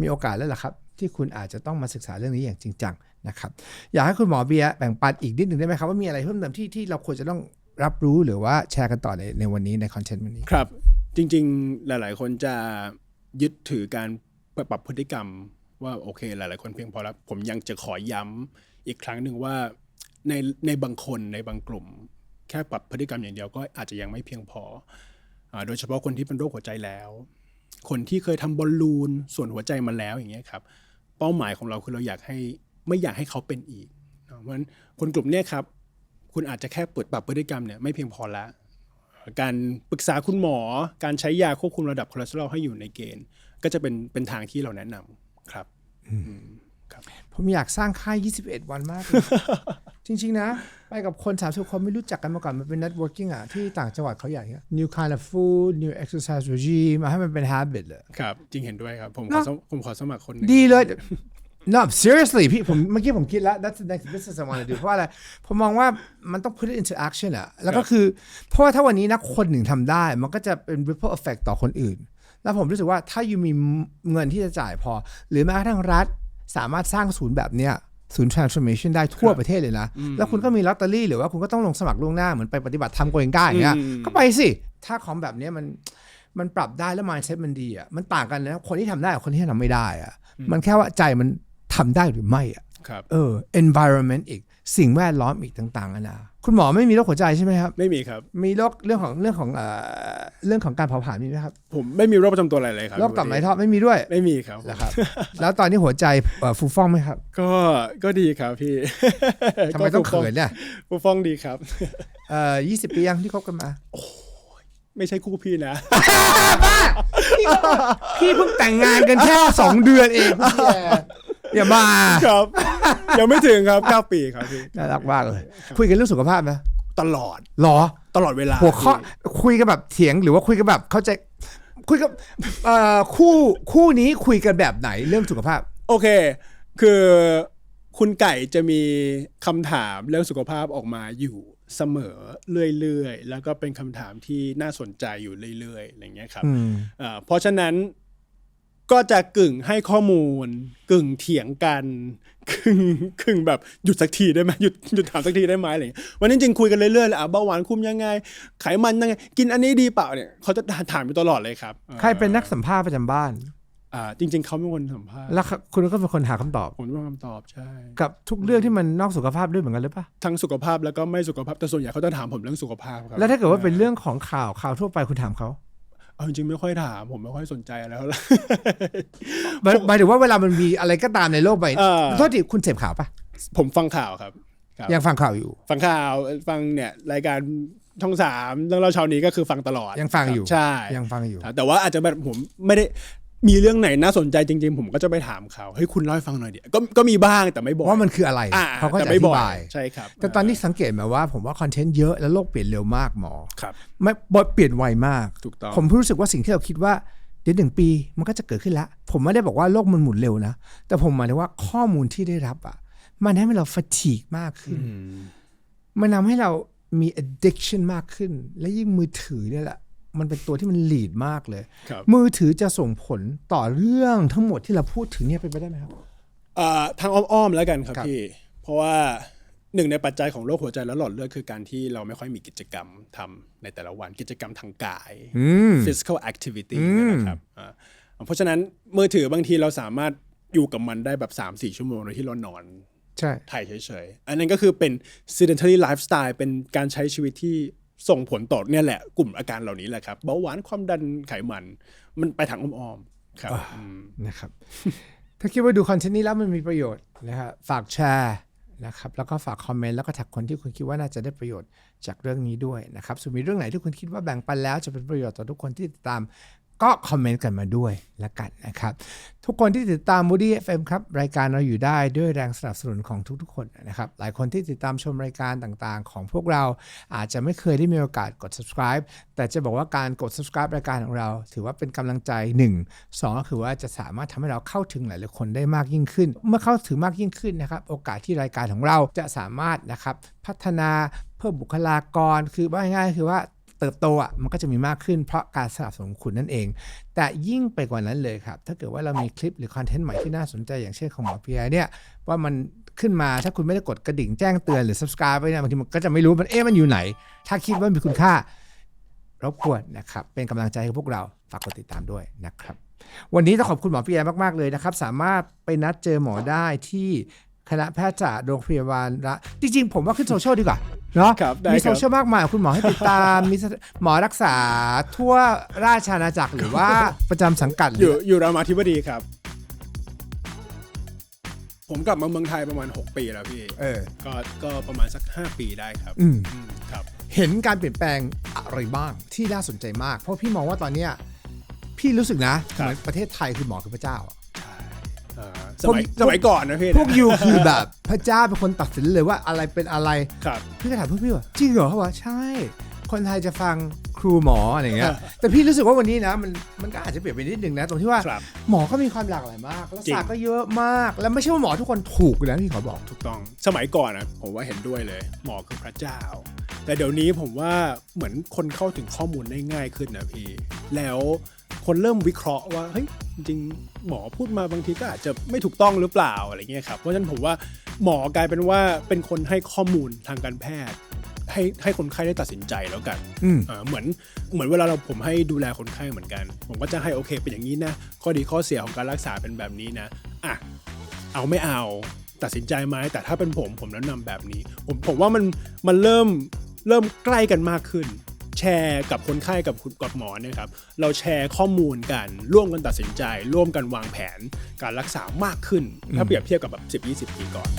[SPEAKER 2] มีโอกาสแล้วล่ะครับ ที่คุณอาจจะต้องมาศึกษาเรื่องนี้อย่างจริงจังนะครับ อยากให้คุณหมอเบียร์แบ่งปันอีกนิดหนึ่งได้ไหมครับว่ามีอะไรเพิ่มเติมที่ที่เราควรจะต้อง รับรู้หรือว่าแชร์กันต่อในในวันนี้ในคอนเทนต์วันนี้
[SPEAKER 1] ครับ จริง ๆ หลาย ๆ คนจะยึดถือการปรับพฤติกรรมว่าโอเค หลาย ๆ คนเพียงพอแล้ว ผมยังจะขอย้ำอีกครั้งหนึ่งว่าในในบางคนในบางกลุ่ม แค่ปรับพฤติกรรมอย่างเดียวก็อาจจะยังไม่เพียงพออโดยเฉพาะคนที่เป็นโรคหัวใจแล้ว คนที่เคยทำบอลลูนส่วนหัวใจมาแล้วอย่างเงี้ยครับ เป้าหมายของเราคือเราอยากให้ไม่อยากให้เขาเป็นอีกเนาะเพราะฉะนั้นคนกลุ่มเนี้ยครับ คุณอาจจะแค่เปิดปรับพฤติกรรมเนี่ยไม่เพียงพอละการปรึกษาคุณหมอ การใช้ยาควบคุมระดับคอเลสเตอรอลให้อยู่ในเกณฑ์ ก็จะเป็นเป็นทางที่เราแนะนำครับ
[SPEAKER 2] ผมอยากสร้างค่าย 21 วันมากเลยจริง ๆ นะ ไปกับคน 30 คนไม่รู้จักกันมาก่อน มันเป็น networking อะ ที่ต่างจังหวัดเขาอยากเนี่ย new kind of food new exercise regime มาให้มันเป็น habit เลย
[SPEAKER 1] ครับ จริงเห็นด้วยครับ ผมข
[SPEAKER 2] เน
[SPEAKER 1] อ
[SPEAKER 2] อะ
[SPEAKER 1] สมผมขอสมัครคนหนึ่ง
[SPEAKER 2] ดีเลย no seriously พี่ผมเมื่อกี้ผมคิดแล้ว that's the next business I want to do เพราะว่าอะไรผมมองว่ามันต้อง put it into action อะแล้วก็คือ เพราะว่าถ้าวันนี้นะคนหนึ่งทำได้ มันก็จะเป็น ripple effect ต่อคนอื่น แล้วผมรู้สึกว่าถ้าอยู่มีเงินที่จะจ่ายพอ หรือแม้กระทั่งรัฐสามารถสร้างศูนย์แบบเนี้ยศูนย์ transformation ได้ทั่วประเทศเลยนะ แล้วคุณก็มีลอตเตอรี่หรือว่าคุณก็ต้องลงสมัครล่วงหน้าเหมือนไปปฏิบัติธรรมโกเองก้าอย่างเงี้ย
[SPEAKER 1] อืม
[SPEAKER 2] ก็ไปสิ ถ้าของแบบเนี้ยมันมันปรับได้แล้ว mindset มันดีอะ มันต่างกันนะ คนที่ทำได้กับคนที่ทำไม่ได้อะ มันแค่ว่าใจมัน ทำได้หรือไม่อะ
[SPEAKER 1] ครับ
[SPEAKER 2] เออ environment อีกสิ่งแวดล้อมอีกต่างๆนานาคุณหมอไม่มีโรคหัวใจใช่ไหมครับ
[SPEAKER 1] ไม่มีครับ
[SPEAKER 2] มีโรคเรื่องของเรื่องของเอ่อเรื่องของการเผาผลาญมีไหมครับ
[SPEAKER 1] ผมไม่มีโรคประจำตัวอะไรเลยครับ
[SPEAKER 2] โรคต่อมไรท่อไม่มีด้วย
[SPEAKER 1] ไม่มีครับ
[SPEAKER 2] นะครับ แล้วตอนนี้หัวใจเอ่อฟูฟ่องไหมครับ
[SPEAKER 1] ก็ก็ดีครับพี่
[SPEAKER 2] ทำไมต้องเขินเนี่ย
[SPEAKER 1] ฟูฟ่องดีครับ
[SPEAKER 2] เอ่อยี่สิบปียังที่คบกันมา
[SPEAKER 1] ไม่ใช่คู่พี่นะ
[SPEAKER 2] พี่เพิ่งแต่งงานกันแค่ สองเดือนเองพี่แย่ อย่ามา
[SPEAKER 1] ครับ ยังไม่ถึงครับ9ปีครับพี่
[SPEAKER 2] น่ารักมากเลย คุยกันเรื่องสุขภาพไหม
[SPEAKER 1] ตลอด
[SPEAKER 2] หรอ
[SPEAKER 1] ตลอดเวลา
[SPEAKER 2] หัวข้อ
[SPEAKER 1] พี่
[SPEAKER 2] คุยกันแบบเถียงหรือว่าคุยกันแบบเข้าใจคุยกับเอ่อคู่คู่นี้คุยกันแบบไหนเรื่องสุขภาพ
[SPEAKER 1] โอเค คือคุณไก่จะมีคำถามเรื่องสุขภาพออกมาอยู่เสมอเรื่อยๆ แล้วก็เป็นคำถามที่น่าสนใจอยู่เรื่อยๆอะไรเงี้ยครับ
[SPEAKER 2] อืม
[SPEAKER 1] เอ่อเพราะฉะนั้น ก็จะกึ่งให้ข้อมูล กึ่งเถียงกันกึ่งกึ่งแบบหยุดสักทีได้ไหมหยุดหยุดถามสักทีได้ไหมอะไรเงี้ยวันนี้จริงๆคุยกันเรื่อยๆเลยอะเบาหวานคุมยังไง ไขมันยังไง กินอันนี้ดีเปล่าเนี่ยเขาจะถามอยู่ตลอดเลยครับอ่อ
[SPEAKER 2] ใครเป็นนักสัมภาษณ์ประจำบ้าน
[SPEAKER 1] อ่า จริง ๆเขาเป็นคนสัมภาษณ์
[SPEAKER 2] แล้วคุณก็เป็นคนหาคำตอบ
[SPEAKER 1] ผมเป็นคนคำตอบใช่
[SPEAKER 2] กับทุกเรื่องที่มันนอกสุขภาพด้วยเหมือนกันหรือปะ
[SPEAKER 1] ทั้งสุขภาพแล้วก็ไม่สุขภาพแต่ส่วนใหญ่เขาจะถามผมเรื่องสุขภาพครับ
[SPEAKER 2] แล้วถ้าเกิดว่าเป็นเรื่องของข่าวข่าวทั่วไปคุณถามเขา
[SPEAKER 1] เอาจริงๆไม่ค่อยถามผมไม่ค่อยสนใจอะไรเท่าไหร่
[SPEAKER 2] หมายหมายถึงว่าเวลามันมีอะไรก็ตามในโลกใบ
[SPEAKER 1] เออ
[SPEAKER 2] โทษทีคุณเสพข่าวปะ
[SPEAKER 1] ผมฟังข่าวครับ ครับ
[SPEAKER 2] ยังฟังข่าวอยู่
[SPEAKER 1] ฟังข่าวฟังเนี่ย รายการช่องสามเรื่องเล่าเช้านี้ก็คือฟังตลอด
[SPEAKER 2] ยังฟังอยู่
[SPEAKER 1] ใช่
[SPEAKER 2] ยังฟังอยู่
[SPEAKER 1] แต่ว่าอาจจะแบบผมไม่ได้ มีเรื่องไหนน่าสนใจจริง ๆ ผมก็จะไปถามเขาเฮ้ยคุณเล่าให้ฟังหน่อยดิก็ก็มีบ้างแต่ไม่บ่อย
[SPEAKER 2] ว่ามันคืออะไร
[SPEAKER 1] อ่า
[SPEAKER 2] เขาก็
[SPEAKER 1] แต่
[SPEAKER 2] จะอ
[SPEAKER 1] ไม่
[SPEAKER 2] ธิ
[SPEAKER 1] บ่อย
[SPEAKER 2] บาย
[SPEAKER 1] ใช่ครับ
[SPEAKER 2] แต่ตอนนี้สังเกตไหมว่าผมว่าคอนเทนต์เยอะแล้วโลกเปลี่ยนเร็วมากหมอ
[SPEAKER 1] ครับ
[SPEAKER 2] ไม่บทเปลี่ยนไวมาก
[SPEAKER 1] ถูกต้อง
[SPEAKER 2] ผมรู้สึกว่าสิ่งที่เราคิดว่าเดี๋ยวหนึ่งปีมันก็จะเกิดขึ้นแล้วผมไม่ได้บอกว่าโลกมันหมุนเร็วนะ แต่ผมหมายถึงว่าข้อมูลที่ได้รับอะ มันทำให้เรา fatigue มากขึ้น
[SPEAKER 1] อืม
[SPEAKER 2] มันทำให้เรามี addiction มากขึ้น และยิ่งมือถือเนี่ยแหละ มันเป็นตัวที่มัน lead มากเลย
[SPEAKER 1] ครับ
[SPEAKER 2] มือถือจะส่งผลต่อเรื่องทั้งหมดที่เราพูดถึงเนี่ยเป็นไปได้ไหมครับ
[SPEAKER 1] เอ่อทางอ้อมๆแล้วกันครับ
[SPEAKER 2] ครับ
[SPEAKER 1] พี่ เพราะว่าหนึ่งในปัจจัยของโรคหัวใจและหลอดเลือดคือการที่เราไม่ค่อยมีกิจกรรมทำในแต่ละวันกิจกรรมทางกาย
[SPEAKER 2] อืม
[SPEAKER 1] physical activity
[SPEAKER 2] อืม
[SPEAKER 1] นะครับอ่าเพราะฉะนั้นมือถือบางทีเราสามารถอยู่กับมันได้แบบ3-4 ชั่วโมงโดยที่เรานอน
[SPEAKER 2] ใช่
[SPEAKER 1] ถ่ายเฉยๆ อันนั้นก็คือเป็น sedentary lifestyle เป็นการใช้ชีวิตที่ ส่งผลต่อเนี่ยแหละกลุ่มอาการเหล่านี้แหละครับเบาหวานความดันไขมัน มันไปทางอ้อมๆครับอืม
[SPEAKER 2] นะครับ ถ้าคิดว่าดูคอนเทนต์นี้แล้วมันมีประโยชน์นะครับฝากแชร์นะครับแล้วก็ฝากคอมเมนต์แล้วก็แท็กคนที่คุณคิดว่าน่าจะได้ประโยชน์จากเรื่องนี้ด้วยนะครับส่วนมีเรื่องไหนที่คุณคิดว่าแบ่งปันแล้วจะเป็นประโยชน์ต่อทุกคนที่ติดตาม ก็คอมเมนต์กันมาด้วยละกันนะครับ ทุกคนที่ติดตาม Moody FM ครับ รายการเราอยู่ได้ด้วยแรงสนับสนุนของทุกๆ คนนะครับ หลายคนที่ติดตามชมรายการต่างๆ ของพวกเราอาจจะไม่เคยได้มีโอกาสกด subscribe แต่จะบอกว่าการกด subscribe รายการของเรา ถือว่าเป็นกำลังใจ 1 2 ก็คือว่าจะสามารถทำให้เราเข้าถึงหลายๆคนได้มากยิ่งขึ้น เมื่อเข้าถึงมากยิ่งขึ้นนะครับโอกาสที่รายการของเราจะสามารถนะครับพัฒนาเพิ่มบุคลากรคือว่าง่ายๆคือว่า เติบโตอะมันก็จะมีมากขึ้นเพราะการสนับสนุนคุณนั่นเอง แต่ยิ่งไปกว่านั้นเลยครับ ถ้าเกิดว่าเรามีคลิปหรือคอนเทนต์ใหม่ที่น่าสนใจอย่างเช่นของหมอพีไอเนี่ยว่ามันขึ้นมาถ้าคุณไม่ได้กดกระดิ่งแจ้งเตือนหรือ subscribe ไว้เนี่ยบางทีมันก็จะไม่รู้มันเอ๊ะมันอยู่ไหน ถ้าคิดว่ามีคุณค่ารบกวนนะครับเป็นกำลังใจให้พวกเราฝากกดติดตามด้วยนะครับ วันนี้ต้องขอบคุณหมอพีไอมาก ๆ เลยนะครับ สามารถไปนัดเจอหมอได้ที่ คณะแพทยศาสตร์โรงพยาบาลละจริงๆ ผมว่าขึ้นโซเชียลดีกว่าเนาะ
[SPEAKER 1] ครับได้
[SPEAKER 2] มี
[SPEAKER 1] ครับ
[SPEAKER 2] โซเชียลมากมาย คุณหมอให้ติดตาม มีหมอรักษาทั่วราชอาณาจักรหรือว่าประจำสังกัดห
[SPEAKER 1] อ
[SPEAKER 2] รื
[SPEAKER 1] ยู่
[SPEAKER 2] อ
[SPEAKER 1] อยู่รามาธิบดีครับ ผมกลับมาเมืองไทยประมาณ 6 ปีแล้วพี่
[SPEAKER 2] เออ
[SPEAKER 1] ก็ก็ประมาณสัก 5 ปีได้ครับ
[SPEAKER 2] อืม
[SPEAKER 1] อืมครับ
[SPEAKER 2] เห็นการเปลี่ยนแปลงอะไรบ้างที่น่าสนใจมาก เพราะพี่มองว่าตอนเนี้ยพี่รู้สึกนะเหมือนประเทศไทยคือหมอคือพระเจ้าอะ
[SPEAKER 1] เอ่อ ส
[SPEAKER 2] พวก
[SPEAKER 1] มัย
[SPEAKER 2] พวก
[SPEAKER 1] สมัยก่อนนะพี่
[SPEAKER 2] พวกยูคือแบบพระเจ้าเป็นคนตัดสินเลยว่าอะไรเป็นอะไร
[SPEAKER 1] ครับ
[SPEAKER 2] พี่ก็ถามพวกพี่ว่าจริงเหรอเขาบอกว่าใช่ คนไทยจะฟังครูหมออะไรอย่างเงี้ย
[SPEAKER 1] เออ
[SPEAKER 2] แต่พี่รู้สึกว่าวันนี้นะมันมันก็อาจจะเปลี่ยนไปนิดนึงนะ ตรงที่ว่า
[SPEAKER 1] ครับ
[SPEAKER 2] หมอก็มีความหลากหลายมากแล้ว
[SPEAKER 1] จริง
[SPEAKER 2] ศาสตร์ก็เยอะมาก แล้วไม่ใช่ว่าหมอทุกคนถูกนะพี่ขอบอก
[SPEAKER 1] ถูกต้อง สมัยก่อนนะผมว่าเห็นด้วยเลย หมอคือพระเจ้า แต่เดี๋ยวนี้ผมว่าเหมือนคนเข้าถึงข้อมูลได้ง่ายขึ้นนะพี่ แล้ว คนเริ่มวิเคราะห์ว่าเฮ้ยจริงๆหมอพูดมาบางทีก็อาจจะไม่ถูกต้องหรือเปล่าอะไรเงี้ยครับเพราะฉะนั้นผมว่าหมอกลายเป็นว่าเป็นคนให้ข้อมูลทางการแพทย์ ให้ให้คนไข้ได้ตัดสินใจแล้วกัน
[SPEAKER 2] อืม
[SPEAKER 1] เอ่อเหมือนเหมือนเวลาเราผมให้ดูแลคนไข้เหมือนกัน ผมก็จะให้โอเคเป็นอย่างนี้นะข้อดีข้อเสียของการรักษาเป็นแบบนี้นะอะเอาไม่เอาตัดสินใจไหมแต่ถ้าเป็นผมผมแนะนำแบบนี้ ผมผมว่ามันมันเริ่มเริ่มใกล้กันมากขึ้น แชร์กับคนไข้กับคุณกับหมอเนี่ยครับเราแชร์ข้อมูลกันร่วมกันตัดสินใจ ร่วมกันวางแผนการรักษามากขึ้น ถ้าเปรียบเทียบกับแบบ10-20 ปีก่อน